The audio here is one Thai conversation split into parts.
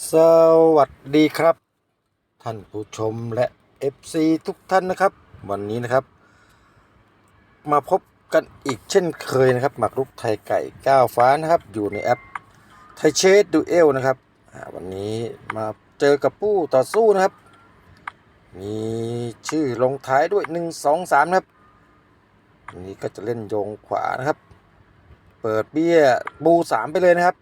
สวัสดีครับ ท่านผู้ชมและ FC ทุกท่านนะครับ วันนี้นะครับ มาพบกันอีกเช่นเคยนะครับ หมากรุกไทยไก่ก้าวฟ้านะครับ อยู่ในแอปไทยเชสดูเอลนะครับวันนี้มาเจอกับผู้ต่อสู้นะครับ มีชื่อลงท้ายด้วย 1 2 3 นะครับวันนี้ก็จะเล่นโยงขวานะครับ เปิดเบี้ยบูสามไปเลยนะครับ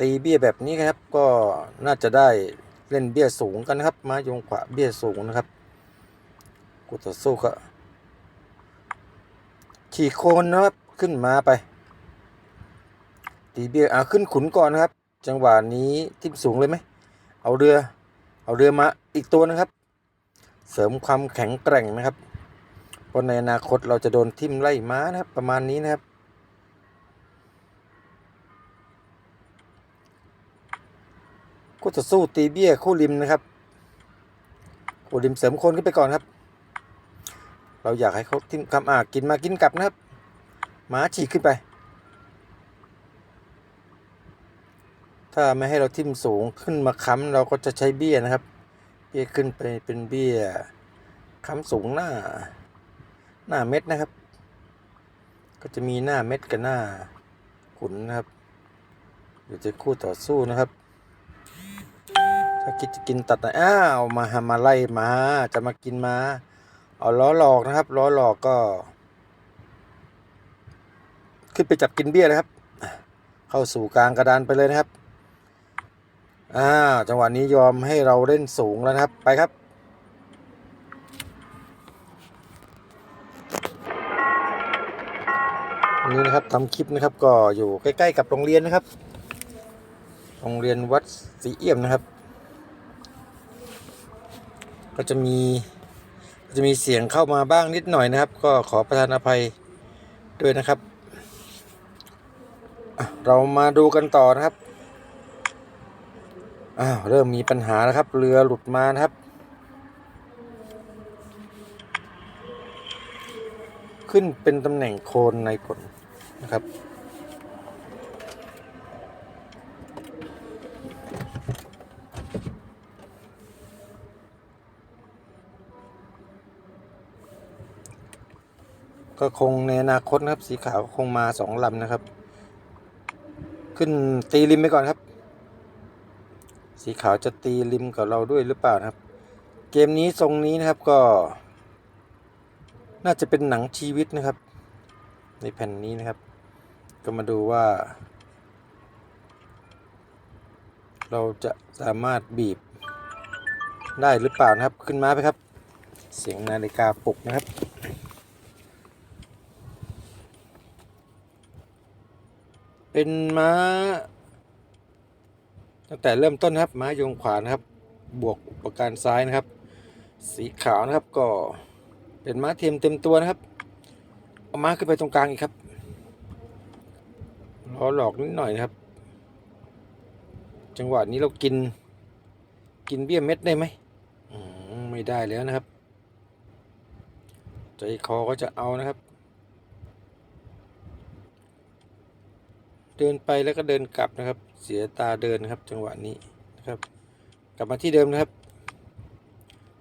ตีเบี้ยแบบนี้ครับ ก็น่าจะได้เล่นเบี้ยสูงกันนะครับ มาโยงขวาเบี้ยสูงนะครับกูต่อสู้ก็ขี่โคนนะครับขึ้นมาไป ตีเบี้ยอ่าขึ้นขุนก่อนนะครับ จังหวะนี้ทิ่มสูงเลยไหมเอาเรือ เอาเรือมาอีกตัวนะครับ เสริมความแข็งแกร่งนะครับเพราะในอนาคตเราจะโดนทิ่มไล่ม้านะครับ ประมาณนี้นะครับ คู่ต่อสู้ตีเบี้ยคู่ริมนะครับคู่ริมเสริมคนขึ้นไปก่อนครับ เราอยากให้เขาทิ่มคำอ่ากินมากินกลับนะครับหมาฉีกขึ้นไป ถ้าไม่ให้เราทิ่มสูงขึ้นมาค้ำเราก็จะใช้เบี้ยนะครับ เบี้ยขึ้นไปเป็นเบี้ยค้ำสูงหน้า หน้าเม็ดนะครับ ก็จะมีหน้าเม็ดกับหน้าขุนนะครับเดี๋ยวจะคู่ต่อสู้นะครับ ถ้าคิดจะกินตัดนะอ้าวมาหามาไล่มาจะมากินมาเอาล้อหลอกนะครับล้อหลอกก็ ขึ้นไปจับกินเบี้ยนะครับ เข้าสู่กลางกระดานไปเลยนะครับอ้าจังหวะนี้ยอมให้เราเล่นสูงแล้วนะครับไปครับนี้นะครับทำคลิปนะครับก็อยู่ใกล้ ๆ กับโรงเรียนนะครับ โรงเรียนวัดศรีเอี่ยมนะครับ ก็จะมีก็จะมีเสียงเข้ามาบ้างนิดหน่อยนะครับ ก็ขอประทานอภัยด้วยนะครับ เรามาดูกันต่อนะครับอ้าวเริ่มมีปัญหาแล้วครับ เรือหลุดมานะครับ ขึ้นเป็นตำแหน่งโคนในผลนะครับ ก็คงในอนาคตนะครับสีขาวคงมาสองลำนะครับ ขึ้นตีริมไปก่อนครับ สีขาวจะตีริมกับเราด้วยหรือเปล่านะครับ เกมนี้ทรงนี้นะครับก็ น่าจะเป็นหนังชีวิตนะครับ ในแผ่นนี้นะครับ ก็มาดูว่า เราจะสามารถบีบได้หรือเปล่านะครับขึ้นมาไปครับ เสียงนาฬิกาปลุกนะครับ เป็นม้า ตั้งแต่เริ่มต้นครับ ม้ายงขวานะครับ บวกอุปการซ้ายนะครับ สีขาวนะครับก็เป็นม้าเทียมเต็มตัวนะครับเอาม้าขึ้นไปตรงกลางอีกครับล้อหลอกนิดหน่อยนะครับ จังหวะนี้เรากิน กินเบี้ยเม็ดได้ไหมไม่ได้แล้วนะครับ ใจคอก็จะเอานะครับ เดินไปแล้วก็เดินกลับนะครับ เสียตาเดินครับจังหวะนี้นะครับ กลับมาที่เดิมนะครับ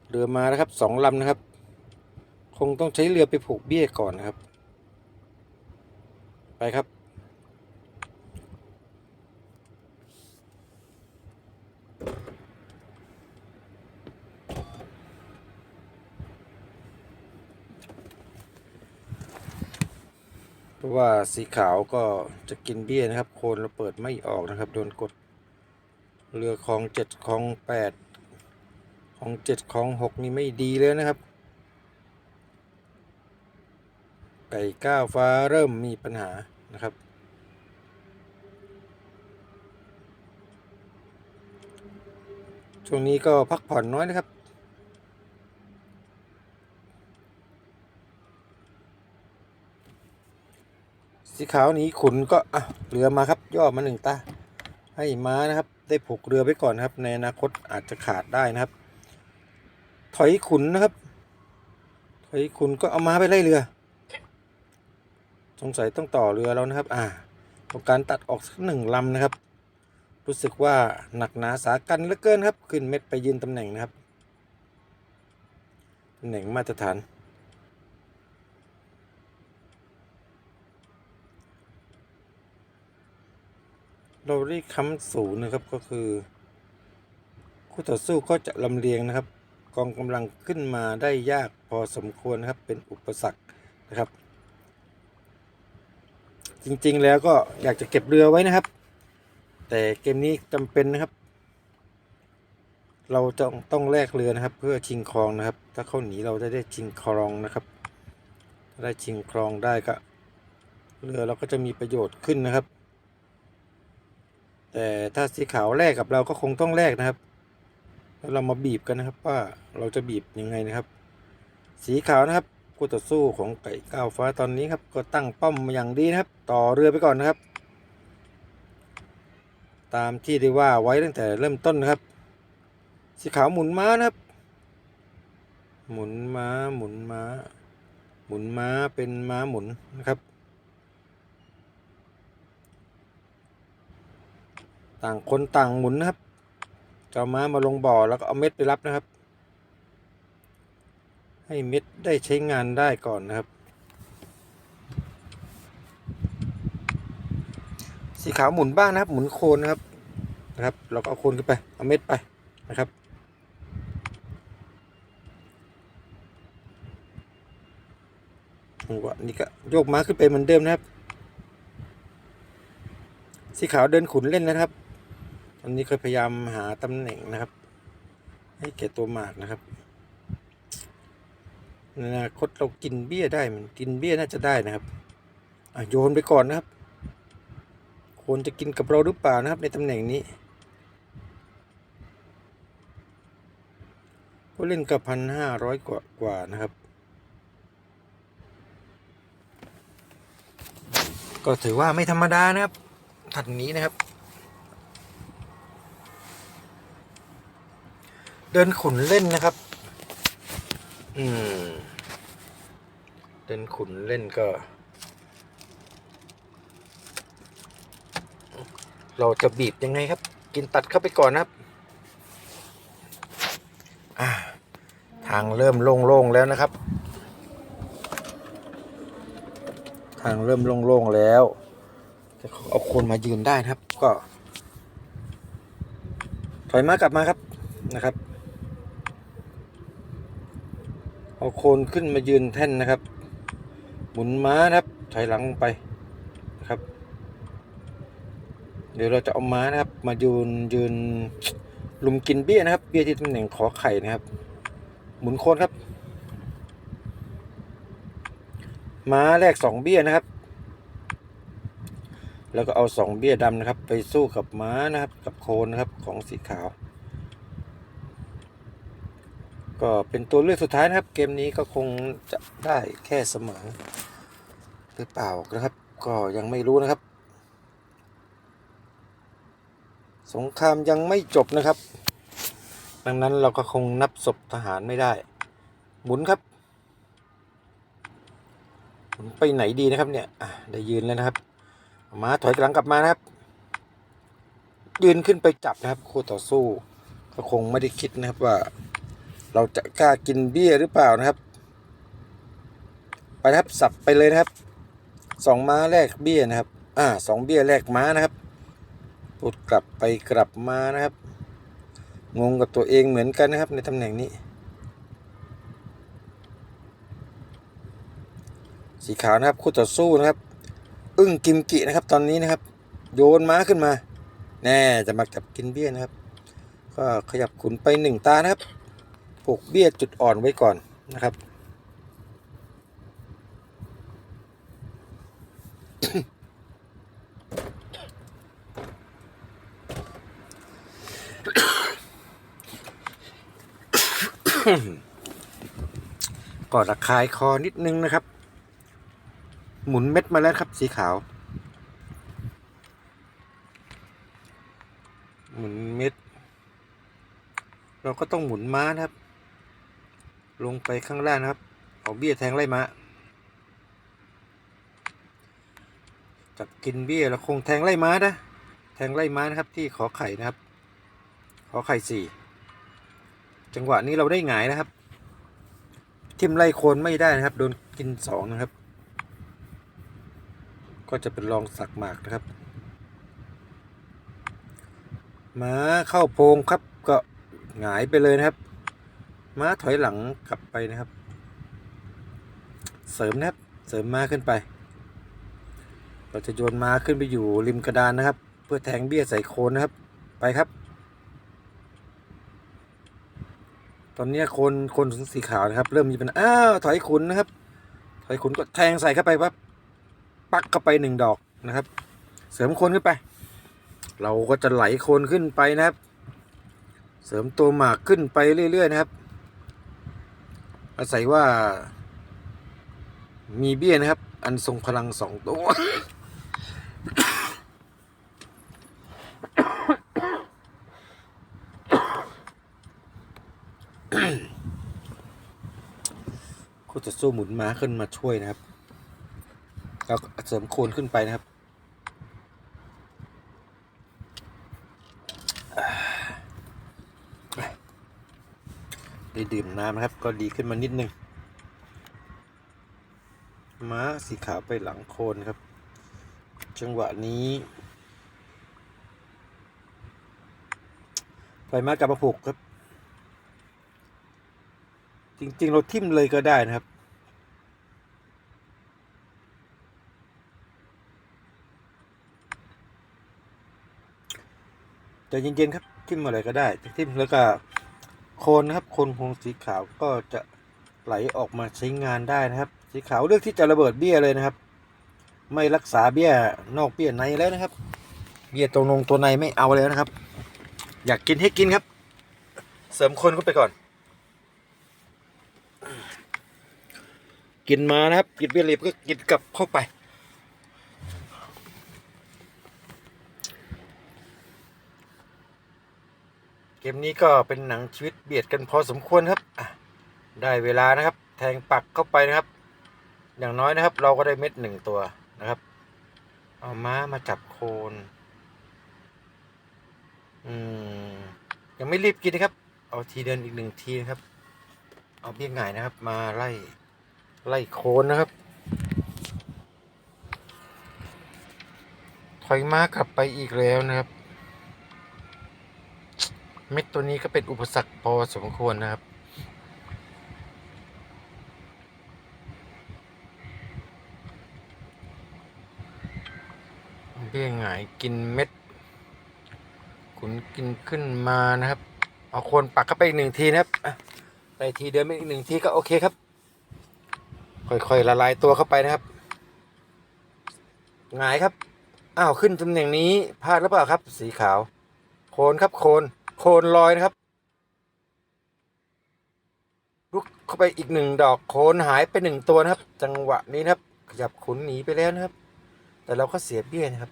เรือมาแล้วครับสองลำนะครับ คงต้องใช้เรือไปผูกเบี้ยก่อนนะครับ ไปครับ เพราะว่าสีขาวก็จะกินเบี้ยนะครับ โคนเราเปิดไม่ออกนะครับ โดนกดเรือคลองเจ็ดคลองแปดคลองเจ็ดคลองหกนี่ไม่ดีเลยนะครับ ไก่ก้าวฟ้าเริ่มมีปัญหานะครับ ช่วงนี้ก็พักผ่อนน้อยนะครับ สีขาวหนี้ขุนก็อะเรือมาครับ ย่อมาหนึ่งตาให้ม้านะครับ ได้ผูกเรือไว้ก่อนนครับ ในอนาคตอาจจะขาดได้นะครับ ถอยขุนนะครับ ถอยขุนก็เอาม้าไปไล่เรือ สงสัยต้องต่อเรือแล้วนะครับ อ่าตองการตัดออกสักหนึ่งลำนะครับ รู้สึกว่าหนักหนาสากันเหลือเกินครับ ขึ้นเม็ดไปยืนตำแหน่งนะครับตำแหน่งมาตรฐาน เราเรียกคำศูนย์นะครับก็คือ คู่ต่อสู้ก็จะลำเลียงนะครับ กองกำลังขึ้นมาได้ยากพอสมควรนะครับเป็นอุปสรรคนะครับ จริงๆแล้วก็อยากจะเก็บเรือไว้นะครับ แต่เกมนี้จำเป็นนะครับ เราจะต้องแลกเรือนะครับ เพื่อชิงครองนะครับ ถ้าเขาหนีเราจะได้ชิงครองนะครับได้ชิงครองได้ก็เรือเราก็จะมีประโยชน์ขึ้นนะครับ แต่ถ้าสีขาวแลกกับเราก็คงต้องแลกนะครับ แล้วเรามาบีบกันนะครับว่าเราจะบีบยังไงนะครับ สีขาวนะครับคู่ต่อสู้ของไก่ก้าวฟ้าตอนนี้ครับ ก็ตั้งป้อมมาอย่างดีนะครับ ต่อเรือไปก่อนนะครับ ตามที่ได้ว่าไว้ตั้งแต่เริ่มต้นนะครับ สีขาวหมุนม้านะครับ หมุนม้าหมุนม้า หมุนม้าเป็นม้าหมุนนะครับ ต่างคนต่างหมุนนะครับจะเอาม้ามาลงบ่อแล้วก็เอาเม็ดไปรับนะครับ ให้เม็ดได้ใช้งานได้ก่อนนะครับ สีขาวหมุนบ้างนะครับ หมุนโคนนะครับนะครับ เราก็เอาโคนขึ้นไปเอาเม็ดไปนะครับหัวนี่ก็โยกม้าขึ้นไปเหมือนเดิมนะครับ สีขาวเดินขุนเล่นนะครับ อนนี้ก็พยายามหาตำแหน่งนะครับ ให้แก่ตัวหมากนะครับในอนาคตเรากินเบี้ยได้มันกินเบี้ยน่าจะได้นะครับโยนไปก่อนนะครับควรจะกินกับเราหรือเปล่านะครับ ในตำแหน่งนี้ผู้เล่นกับพันห้าร้อยกว่ากว่านะครับ ก็ถือว่าไม่ธรรมดานะครับถัดนี้นะครับ ดินขุนเล่นนะครับ อืม เดินขุนเล่นก็ เราจะบีบยังไงครับ กินตัดเข้าไปก่อนนะครับ ทางเริ่มโล่งๆแล้วนะครับ ทางเริ่มโล่งๆแล้วจะเอาคนมายืนได้นะครับ ก็ ถอยมากลับมาครับนะครับ เอาโคนขึ้นมายืนแท่นนะครับ หมุนม้านะครับถอยหลังไปนะครับ เดี๋ยวเราจะเอาม้านะครับ มายืนยืนลุมกินเบี้ยนะครับ เบี้ยที่ตำแหน่งขอไข่นะครับ หมุนโคนครับ ม้าแรกสองเบี้ยนะครับ แล้วก็เอาสองเบี้ยดำนะครับ ไปสู้กับม้านะครับ กับโคนนะครับของสีขาว ก็เป็นตัวเลือกสุดท้ายนะครับ เกมนี้ก็คงจะได้แค่เสมอ หรือเปล่านะครับ ก็ยังไม่รู้นะครับ สงครามยังไม่จบนะครับ ดังนั้นเราก็คงนับศพทหารไม่ได้ หมุนครับหมุนไปไหนดีนะครับเนี่ยได้ยืนแล้วนะครับมาถอยหลังกลับมานะครับ ยืนขึ้นไปจับนะครับคู่ต่อสู้ ก็คงไม่ได้คิดนะครับว่า เราจะกล้ากินเบี้ยหรือเปล่านะครับ ไปครับสับไปเลยนะครับสองม้าแลกเบี้ยนะครับ อ่าสองเบี้ยแลกม้านะครับพูดกลับไปกลับมานะครับ งงกับตัวเองเหมือนกันนะครับในตำแหน่งนี้ สีขาวนะครับคู่ต่อสู้นะครับ อึ้งกิมกินะครับตอนนี้นะครับ โยนม้าขึ้นมา แน่จะมาจับกินเบี้ยนะครับ ก็ขยับขุนไปหนึ่งตานะครับ ปลูกเบี้ยจุดอ่อนไว้ก่อนนะครับ ก็ระคายคอนิดนึงนะครับ หมุนเม็ดมาแล้วครับสีขาว หมุนเม็ด เราก็ต้องหมุนม้านะครับ ลงไปข้างล่างนะครับ เอาเบี้ยแทงไล่ม้าจับกินเบี้ยแล้วคงแทงไล่ม้านะแทงไล่ม้นะครับที่ขอไข่นะครับ ขอไข่สี่จังหวะนี้เราได้หงายนะครับ ทิมไล่โคนไม่ได้นะครับ โดนกินสองนะครับ ก็จะเป็นรองสักหมากนะครับม้าเข้าโพงครับก็หงายไปเลยนะครับ ม้าถอยหลังกลับไปนะครับ เสริมนะครับเสริมม้าขึ้นไป เราจะโยนม้าขึ้นไปอยู่ริมกระดานนะครับ เพื่อแทงเบี้ยใส่โคนนะครับ ไปครับ ตอนนี้โคนโคนสีขาวนะครับ เริ่มมีเปัญหาอ้าวถอยขุนนะครับ ถอยขุนก็แทงใส่เข้าไปปั๊บปักเข้าไปหนึ่งดอกนะครับ เสริมโคนขึ้นไป เราก็จะไหลโคนขึ้นไปนะครับ เสริมตัวหมากขึ้นไปเรื่อยๆนะครับ อาศัยว่า มีเบี้ยนะครับ อันทรงพลังสองตัวก็จะสู้หมุนม้าขึ้นมาช่วยนะครับ แล้วเสริมโคนขึ้นไปนะครับ ได้ดื่มน้ำนะครับ ก็ดีขึ้นมานิดนึงม้าสีขาวไปหลังโคนครับ จังหวะนี้ปล่อยม้ากลับมาผูกครับ จริง ๆ เราทิ่มเลยก็ได้นะครับแต่เย็นๆครับทิ่มอะไรก็ได้ทิ่มแล้วก็ โคนนะครับโคนของสีขาวก็จะไหลออกมาใช้งานได้นะครับ สีขาวเลือกที่จะระเบิดเบี้ยเลยนะครับ ไม่รักษาเบี้ยนอกเบี้ยในแล้วนะครับ เบี้ยตรงนงตัวในไม่เอาแล้วนะครับ อยากกินให้กินครับ เสริมคนเข้าไปก่อน กินมานะครับ กินเบี้ยเรียบก็กินกลับเข้าไป เก มนี้ก็เป็นหนังชีวิตเบียดกันพอสมควรครับ ได้เวลานะครับ แทงปักเข้าไปนะครับ อย่างน้อยนะครับ เราก็ได้เม็ดหนึ่งตัวนะครับ เอาม้ามาจับโคนอืมยังไม่รีบกินนะครับ เอาทีเดินอีกหนึ่งทีนะครับ เอาเบี้ยง่ายนะครับ มาไล่ไล่โคนนะครับ ถอยม้ากลับไปอีกแล้วนะครับ เม็ดตัวนี้ก็เป็นอุปสรรคพอสมควรนะครับ เบี้ยหงายกินเม็ด ขุนกินขึ้นมานะครับ เอาโคนปักเข้าไปอีกหนึ่งทีนะครับ ไปทีเดินไปอีกหนึ่งทีก็โอเคครับ ค่อยๆละลายตัวเข้าไปนะครับ หงายครับ อ้าว ขึ้นตำแหน่งนี้พลาดหรือเปล่าครับ สีขาว โคนครับโคน โคนลอยนะครับลุกเข้าไปอีกหนึ่งดอกโคนหายไปหนึ่งตัวนะครับ จังหวะนี้นะครับ ขยับขุนหนีไปแล้วนะครับ แต่เราก็เสียเบี้ยนะครับ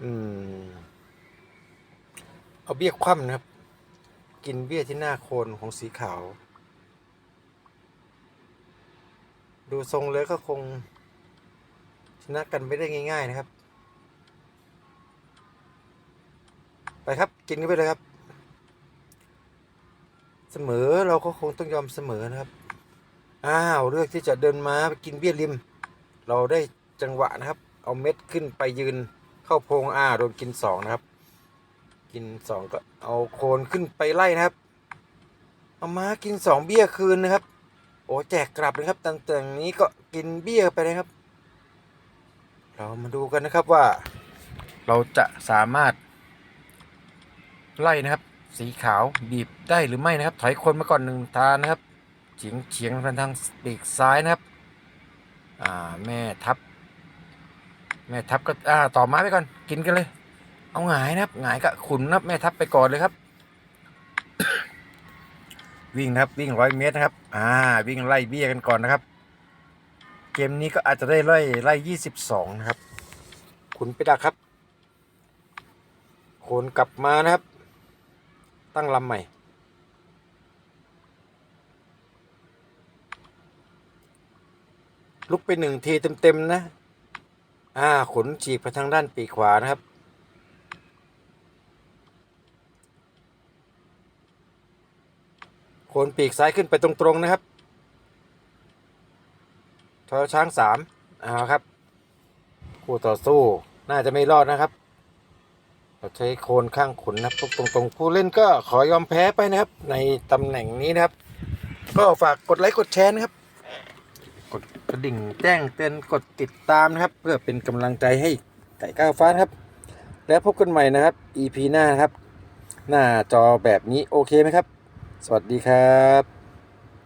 อืม เอาเบี้ยคว่ำนะครับ กินเบี้ยที่หน้าโคนของสีขาว ดูทรงเลยก็คง ชนะกันไม่ได้ง่าย ๆ นะครับ ไปครับ กินกันไปเลยครับ เสมอเราก็คงต้องยอมเสมอนะครับ อ้าวเลือกที่จะเดินมาไปกินเบี้ยริม เราได้จังหวะนะครับ เอาเม็ดขึ้นไปยืนเข้าโพรงอ้าโดนกินสองนะครับ กินสองก็เอาโคนขึ้นไปไล่นะครับเอามากินสองเบี้ยคืนนะครับ โอ้แจกกลับเลยครับต่างๆนี้ก็กินเบี้ยไปเลยครับ เรามาดูกันนะครับว่า เราจะสามารถ ไล่นะครับ สีขาวบีบได้หรือไม่นะครับ ถอยคนมาก่อนหนึ่งทานนะครับเฉียงเฉียงไปทางปีกซ้ายนะครับ อ่าแม่ทับ แม่ทับก็อ่าต่อไม้ไปก่อนกินกันเลย เอาหงายนะครับหงายก็ขุนนะครับแม่ทับไปก่อนเลยครับ วิ่งนะครับวิ่งร้อยเมตรนะครับ อ่าวิ่งไล่เบี้ยกันก่อนนะครับ เกมนี้ก็อาจจะได้ไล่ไล่ยี่สิบสองนะครับ ขุนไปดักครับโคนกลับมานะครับั้งลำใหม่ ลุกไปหนึ่งทีเต็มๆนะ อ่า ขนฉีกไปทางด้านปีกขวานะครับ ขนปีกซ้ายขึ้นไปตรงๆนะครับทอช้างสามเอาครับ คู่ต่อสู้น่าจะไม่รอดนะครับ เราใช้โคนข้างขุนนะครับตรงๆผู้เล่นก็ขอยอมแพ้ไปนะครับ ในตำแหน่งนี้นะครับ ก็ฝากกดไลค์กดแชร์นะครับ กดกระดิ่งแจ้งเตือนกดติดตามนะครับ เพื่อเป็นกำลังใจให้ไก่ก้าวฟ้านครับ แล้วพบกันใหม่นะครับ EP หน้านะครับ หน้าจอแบบนี้โอเคไหมครับ สวัสดีครับ